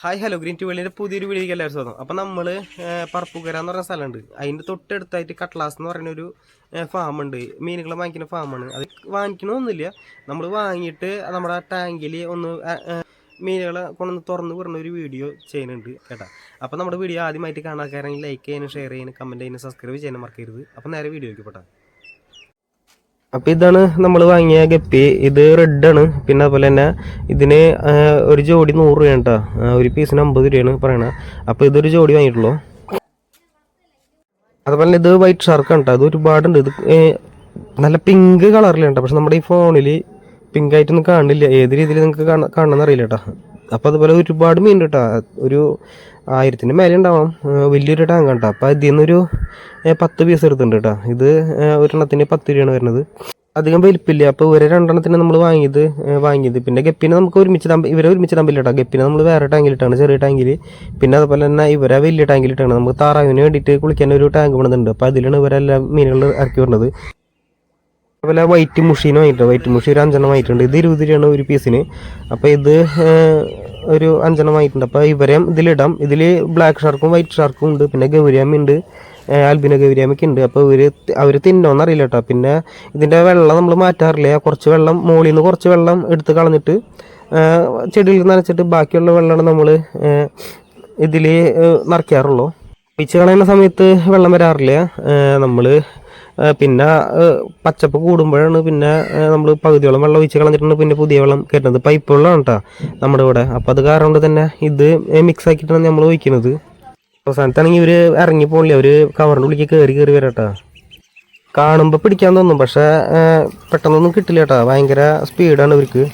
Hi hello green ട്യൂബിളിന്റെ പുതിയൊരു വീഡിയോക്ക് എല്ലാവരും സ്വാഗതം. അപ്പോൾ നമ്മൾ പറപ്പുകര എന്ന് പറഞ്ഞ സ്ഥലമുണ്ട്. അതിന്റെ തൊട്ടടുത്തായിട്ട് കട്ട്ലാസ് എന്ന് പറയുന്ന ഒരു ഫാം ഉണ്ട്. മീനുകൾ വാങ്ങിക്കുന്ന ഫാമാണ് അത് വാങ്ങിക്കണമൊന്നുമില്ല നമ്മൾ വാങ്ങിയിട്ട് നമ്മുടെ ടാങ്കിൽ ഒന്ന് മീനുകളെ കൊണ്ടൊന്ന് തുറന്ന് വിടുന്ന ഒരു വീഡിയോ ചെയ്യുന്നുണ്ട് കേട്ടോ. അപ്പോൾ നമ്മുടെ വീഡിയോ ആദ്യമായിട്ട് കാണാക്കാരെങ്കിൽ ലൈക്ക് ചെയ്യാനും ഷെയർ ചെയ്യാനും കമന്റ് ചെയ്യാനും സബ്സ്ക്രൈബ് ചെയ്യാനും മറക്കരുത്. അപ്പോൾ നേരെ വീഡിയോയ്ക്ക് പെട്ടാ. അപ്പൊ ഇതാണ് നമ്മൾ വാങ്ങിയ ഗപ്പി. ഇത് റെഡ് ആണ്. പിന്നെ അതുപോലെ തന്നെ ഇതിന് ഒരു ജോഡി നൂറ് രൂപയാണ് കേട്ടോ ഒരു പീസിന് അമ്പത് രൂപയാണ് പറയണത് അപ്പൊ ഇതൊരു ജോഡി വാങ്ങിയിട്ടുള്ളൂ. അതുപോലെ തന്നെ ഇത് വൈറ്റ് ഷാർക്ക് ആണ് കേട്ടോ അത് ഒരുപാടുണ്ട്. ഇത് നല്ല പിങ്ക് കളറിലുണ്ട് പക്ഷെ നമ്മുടെ ഈ ഫോണിൽ പിങ്ക് ആയിട്ടൊന്നും കാണില്ല. ഏത് രീതിയിൽ നിങ്ങൾക്ക് കാണാൻ കാണണമെന്ന് അറിയില്ല കേട്ടോ അപ്പോൾ അതുപോലെ ഒരുപാട് മീൻ കേട്ടോ ഒരു ആയിരത്തിന് മേലെ ഉണ്ടാവാം വലിയൊരു ടാങ്ക് കേട്ടോ അപ്പോൾ ഇതിൽ നിന്നൊരു പത്ത് പീസ് എടുത്തിട്ടുണ്ട് കേട്ടോ ഇത് ഒരെണ്ണത്തിന് പത്ത് രൂപയാണ് വരുന്നത്. അധികം വലിപ്പില്ല. അപ്പോൾ ഇവരെ രണ്ടെണ്ണത്തിന് നമ്മൾ വാങ്ങിയത് വാങ്ങിയത്. പിന്നെ ഗപ്പിനെ നമുക്ക് ഒരുമിച്ച് തമ്പ ഇവരെ ഒരുമിച്ച് തമ്പില്ല കേട്ടോ ഗപ്പിനെ നമ്മൾ വേറെ ടാങ്കിലിട്ടാണ് ചെറിയ ടാങ്കിൽ പിന്നെ അതുപോലെ തന്നെ ഇവരെ വലിയ ടാങ്കിലിട്ടാണ് നമുക്ക് താറാവിന് വേണ്ടിയിട്ട് കുളിക്കാൻ ഒരു ടാങ്ക് വേണമെന്നുണ്ട് അപ്പോൾ അതിലാണ് ഇവരെല്ലാം മീനുകൾ ഇറക്കി വരുന്നത് അതുപോലെ വൈറ്റ് മുഷീനും വാങ്ങിയിട്ടുണ്ട്. വൈറ്റ് മുഷി ഒരു അഞ്ചെണ്ണം വാങ്ങിയിട്ടുണ്ട്. ഇത് ഇരുപത് രൂപയാണ് ഒരു പീസിന് അപ്പോൾ ഇത് ഒരു അഞ്ചെണ്ണം വാങ്ങിയിട്ടുണ്ട്. അപ്പോൾ ഇവരെയും ഇതിലിടാം. ഇതിൽ ബ്ലാക്ക് ഷാർക്കും വൈറ്റ് ഷാർക്കും ഉണ്ട്. പിന്നെ ഗൗരിയാമി ഉണ്ട്. ഏഹ്, അൽബിന ഗൗരിയാമയ്ക്ക് ഉണ്ട്. അപ്പോൾ ഇവർ അവർ തിന്നോന്ന് അറിയില്ല കേട്ടോ. പിന്നെ ഇതിന്റെ വെള്ളം നമ്മൾ മാറ്റാറില്ല? കുറച്ച് വെള്ളം മുകളിൽ നിന്ന് കുറച്ച് വെള്ളം എടുത്ത് കളഞ്ഞിട്ട് ചെടിയിൽ നനച്ചിട്ട് ബാക്കിയുള്ള വെള്ളമാണ് നമ്മൾ ഇതിൽ നിറയ്ക്കാറുള്ളൂ. പിച്ച് കളയുന്ന സമയത്ത് വെള്ളം വരാറില്ല. നമ്മൾ പിന്നെ പച്ചപ്പ് കൂടുമ്പോഴാണ് പിന്നെ നമ്മൾ പകുതിയോളം വെള്ളം ഒഴിച്ച് കളഞ്ഞിട്ടുണ്ട് പിന്നെ പുതിയ വെള്ളം കയറ്റുന്നത്. പൈപ്പ് വെള്ളമാണ് കേട്ടോ നമ്മുടെ ഇവിടെ. അപ്പോൾ അത് കാരണം കൊണ്ട് തന്നെ ഇത് മിക്സ് ആക്കിയിട്ടാണ് നമ്മൾ ഒഴിക്കുന്നത്. അവസാനത്താണെങ്കിൽ ഇവർ ഇറങ്ങി പോകില്ല അവർ കവറിന്റെ ഉള്ളിലേക്ക് കയറി കയറി വരാട്ടാ. കാണുമ്പോൾ പിടിക്കാൻ തോന്നും പക്ഷേ പെട്ടെന്നൊന്നും കിട്ടില്ല കേട്ടോ ഭയങ്കര സ്പീഡാണ് ഇവർക്ക്.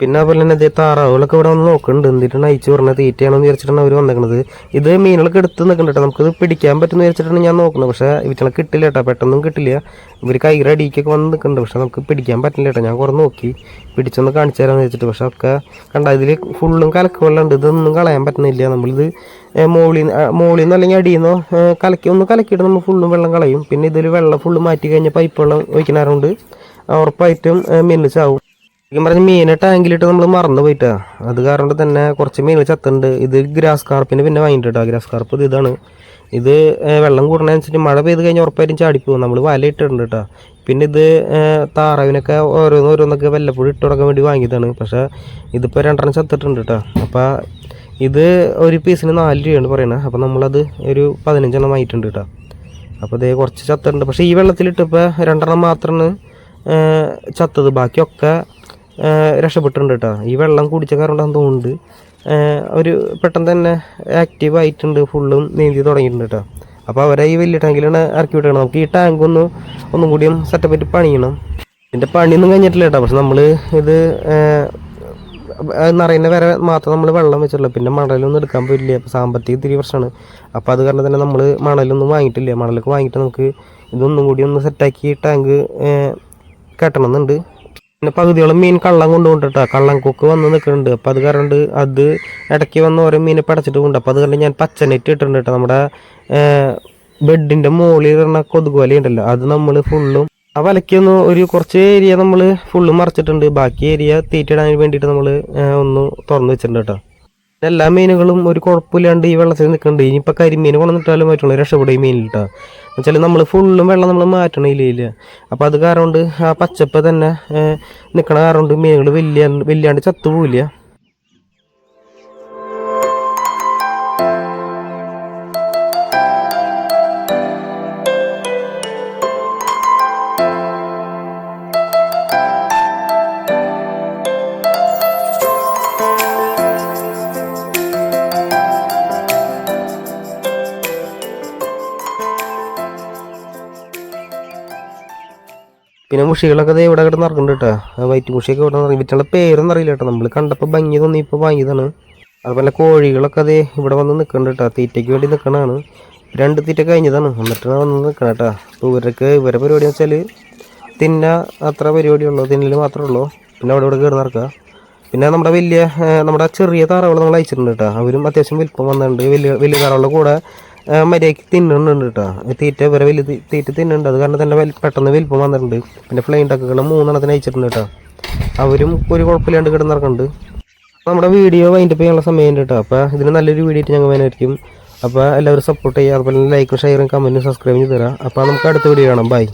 പിന്നെ അതുപോലെ തന്നെ ഇതേ താറാവുകളൊക്കെ ഇവിടെ വന്ന് നോക്കുന്നുണ്ട്. എന്തിട്ടാണ് അയച്ചു പറഞ്ഞ തീറ്റയാണെന്ന് വിചാരിച്ചിട്ടാണ് അവർ വന്നേക്കണത് ഇത് മീനുകളൊക്കെ എടുത്ത് നിൽക്കുന്നുണ്ട് കേട്ടോ. നമുക്കിത് പിടിക്കാൻ പറ്റുമെന്ന് വിചാരിച്ചിട്ടാണ് ഞാൻ നോക്കുന്നത്. പക്ഷേ ഇവറ്റകളെ കിട്ടില്ല കേട്ടോ. പെട്ടെന്നും കിട്ടില്ല. ഇവർ കൈയുടെ അടിക്കൊക്കെ വന്ന് നിൽക്കുന്നുണ്ട്. പക്ഷേ നമുക്ക് പിടിക്കാൻ പറ്റില്ല കേട്ടോ. ഞാൻ കുറേ നോക്കി. പിടിച്ചൊന്ന് കാണിച്ചു തരാമെന്ന് വെച്ചിട്ട് പക്ഷേ ഒക്കെ കണ്ട ഇതിൽ ഫുള്ളും വെള്ളമുണ്ട് ഇതൊന്നും കളയാൻ പറ്റുന്നില്ല. നമ്മളിത് മോളിൽ മോളിൽ നിന്ന് അല്ലെങ്കിൽ അടിയിൽ നിന്നോ കലക്കി ഒന്ന് കലക്കിയിട്ട് നമ്മൾ ഫുള്ളും വെള്ളം കളയും. പിന്നെ ഇതിൽ വെള്ളം ഫുള്ള് മാറ്റി കഴിഞ്ഞാൽ പൈപ്പ് വെള്ളം ഒഴിക്കണാറുണ്ട് ഉറപ്പായിട്ടും മീനിൽ ചാവും. ശരിക്കും പറഞ്ഞ മീനെ ടാങ്കിലിട്ട് നമ്മൾ മറന്നു പോയിട്ടാ. അത് കാരണം തന്നെ കുറച്ച് മീനുകൾ ചത്തുണ്ട്. ഇത് ഗ്രാസ് കാർപ്പിന് പിന്നെ വാങ്ങിയിട്ടാ ഗ്രാസ് കാർപ്പ് ഇത് ഇതാണ്. ഇത് വെള്ളം കൂടുന്നതനുസരിച്ച് മഴ പെയ്ത് കഴിഞ്ഞാൽ ഉറപ്പായിട്ടും ചാടിപ്പോകും നമ്മൾ വല ഇട്ടിട്ടുണ്ട് കേട്ടോ പിന്നെ ഇത് താറാവിനൊക്കെ ഓരോന്ന് ഓരോന്നൊക്കെ വല്ലപ്പോഴും ഇട്ട് കൊടുക്കാൻ വേണ്ടി വാങ്ങിയതാണ്. പക്ഷേ ഇതിപ്പോൾ രണ്ടെണ്ണം ചത്തിട്ടുണ്ട് കേട്ടോ അപ്പോൾ ഇത് ഒരു പീസിന് നാല് രൂപയാണ് പറയുന്നത് അപ്പോൾ നമ്മളത് ഒരു പതിനഞ്ചെണ്ണം വാങ്ങിയിട്ടുണ്ട് കേട്ടോ അപ്പോൾ ഇതേ കുറച്ച് ചത്തുണ്ട് പക്ഷേ ഈ വെള്ളത്തിലിട്ടിപ്പോൾ രണ്ടെണ്ണം മാത്രമാണ് ചത്തത്. ബാക്കിയൊക്കെ രക്ഷപ്പെട്ടിട്ടുണ്ട് കേട്ടോ. ഈ വെള്ളം കുടിച്ച കാരണം തോന്നുന്നുണ്ട്. അവർ പെട്ടെന്ന് തന്നെ ആക്റ്റീവ് ആയിട്ടുണ്ട് ഫുള്ളും നീന്തി തുടങ്ങിയിട്ടുണ്ട് കേട്ടോ. അപ്പോൾ അവരെ ഈ വലിയ ടാങ്കിലാണ് ഇറക്കി വിട്ടണം നമുക്ക് ഈ ടാങ്ക് ഒന്ന് ഒന്നും കൂടിയും സെറ്റപ്പ് ആയിട്ട് പണിയണം. ഇതിന്റെ പണിയൊന്നും കഴിഞ്ഞിട്ടില്ല കേട്ടോ. പക്ഷെ നമ്മൾ ഇത് നിറയുന്ന വരെ മാത്രം നമ്മൾ വെള്ളം വെച്ചിട്ടുള്ളൂ. പിന്നെ മണലൊന്നും എടുക്കാൻ പറ്റില്ല അപ്പോൾ സാമ്പത്തിക ഇത്തിരി പ്രശ്നമാണ്. അപ്പോൾ അത് കാരണം തന്നെ നമ്മൾ മണലൊന്നും വാങ്ങിയിട്ടില്ല. മണലൊക്കെ വാങ്ങിയിട്ട് നമുക്ക് ഇതൊന്നും കൂടി ഒന്ന് സെറ്റാക്കി ടാങ്ക് കെട്ടണം എന്നുണ്ട്. പിന്നെ പകുതിയോളം മീൻ കള്ളം കൊണ്ടുകൊണ്ടിട്ടാ കള്ളം കൊക്ക് വന്ന് നിൽക്കുന്നുണ്ട്. അപ്പം അത് കാരണം അത് ഇടയ്ക്ക് വന്ന് ഓരോ മീനെ പടച്ചിട്ട് കൊണ്ട് അപ്പം അത് കണ്ട് ഞാൻ പച്ചനെറ്റ് ഇട്ടിട്ടുണ്ട് കേട്ടോ. നമ്മുടെ ബെഡിന്റെ മുകളിൽ പറഞ്ഞ കൊതുക് വല ഉണ്ടല്ലോ. അത് നമ്മൾ ഫുള്ളും ആ വലയ്ക്കൊന്ന് ഒരു കുറച്ച് ഏരിയ നമ്മൾ ഫുള്ള് മറിച്ചിട്ടുണ്ട്. ബാക്കി ഏരിയ തീറ്റിടാൻ വേണ്ടിയിട്ട് നമ്മൾ ഒന്ന് തുറന്ന് വെച്ചിട്ടുണ്ട് കേട്ടോ. എല്ലാ മീനുകളും ഒരു കുഴപ്പമില്ലാണ്ട് ഈ വെള്ളത്തിൽ നിൽക്കുന്നുണ്ട് ഇനിയിപ്പോൾ കരിമീൻ കൊണ്ടുവന്നിട്ടാലും പറ്റുള്ളൂ രക്ഷപ്പെടും ഈ മീനിൽ കേട്ടോ എന്നുവെച്ചാൽ നമ്മൾ ഫുള്ളും വെള്ളം നമ്മൾ മാറ്റണില്ല അപ്പോൾ അത് കാരണം കൊണ്ട് ആ പച്ചപ്പ് തന്നെ നിൽക്കണ കാരണം കൊണ്ട് മീനുകൾ വലിയ വലിയാണ്ട് ചത്തുപോവില്ല. പിന്നെ മുഷികളൊക്കെ ദേ ഇവിടെ കിടന്ന് ഇറങ്ങുന്നുണ്ട് കേട്ടോ. വൈറ്റ് മുഷിയൊക്കെ ഇവിടെ ഇറങ്ങി ഇവറ്റുള്ള പേരൊന്നും അറിയില്ല കേട്ടോ. നമ്മൾ കണ്ടപ്പോൾ ഭംഗി തോന്നി ഇപ്പോൾ വാങ്ങിയതാണ്. അതുപോലെ കോഴികളൊക്കെ അതേ ഇവിടെ വന്ന് നിൽക്കുന്നുണ്ട് കേട്ടോ. തീറ്റയ്ക്ക് വേണ്ടി നിൽക്കണതാണ് രണ്ട് തീറ്റ കഴിഞ്ഞതാണ്. എന്നിട്ടാണ് വന്ന് നിൽക്കണം കേട്ടോ. അപ്പോൾ ഇവർക്ക് ഇവരുടെ പരിപാടി വെച്ചാൽ തിന്ന അത്ര പരിപാടിയുള്ളൂ തിന്നൽ മാത്രമേ ഉള്ളൂ. പിന്നെ അവിടെ ഇവിടെ കയറി നടക്കുക. പിന്നെ നമ്മുടെ വലിയ നമ്മുടെ ചെറിയ താറാവുകൾ നമ്മൾ അയച്ചിട്ടുണ്ട് കേട്ടോ. അവരും അത്യാവശ്യം വലിപ്പം വന്നിട്ടുണ്ട്. വലിയ വലിയ താറാവുകളുടെ കൂടെ മര്യാദയ്ക്ക് തിന്നുന്നുണ്ട് കേട്ടോ. തീറ്റ വേറെ വലിയ തീറ്റ തിന്നുന്നുണ്ട് അത് കാരണം തന്നെ പെട്ടെന്ന് വലിപ്പം വന്നിട്ടുണ്ട്. പിന്നെ ഫ്ലൈൻ ടക്കുകൾ മൂന്നെണ്ണത്തിന് അയച്ചിട്ടുണ്ട് കേട്ടോ. അവരും ഒരു കുഴപ്പമില്ലാണ്ട് കിടന്നിറക്കുന്നുണ്ട് നമ്മുടെ വീഡിയോ വൈൻഡപ്പ് ചെയ്യാനുള്ള സമയം ഉണ്ട് കേട്ടോ. അപ്പോൾ ഇതിന് നല്ലൊരു വീഡിയോ ആയിട്ട് ഞങ്ങൾ വേണമായിരിക്കും അപ്പോൾ എല്ലാവരും സപ്പോർട്ട് ചെയ്യുക. അതുപോലെ ലൈക്കും ഷെയറും കമന്റും സബ്സ്ക്രൈബ് ചെയ്ത് തരാം. അപ്പോൾ നമുക്ക് അടുത്ത വീഡിയോ കാണാം. ബൈ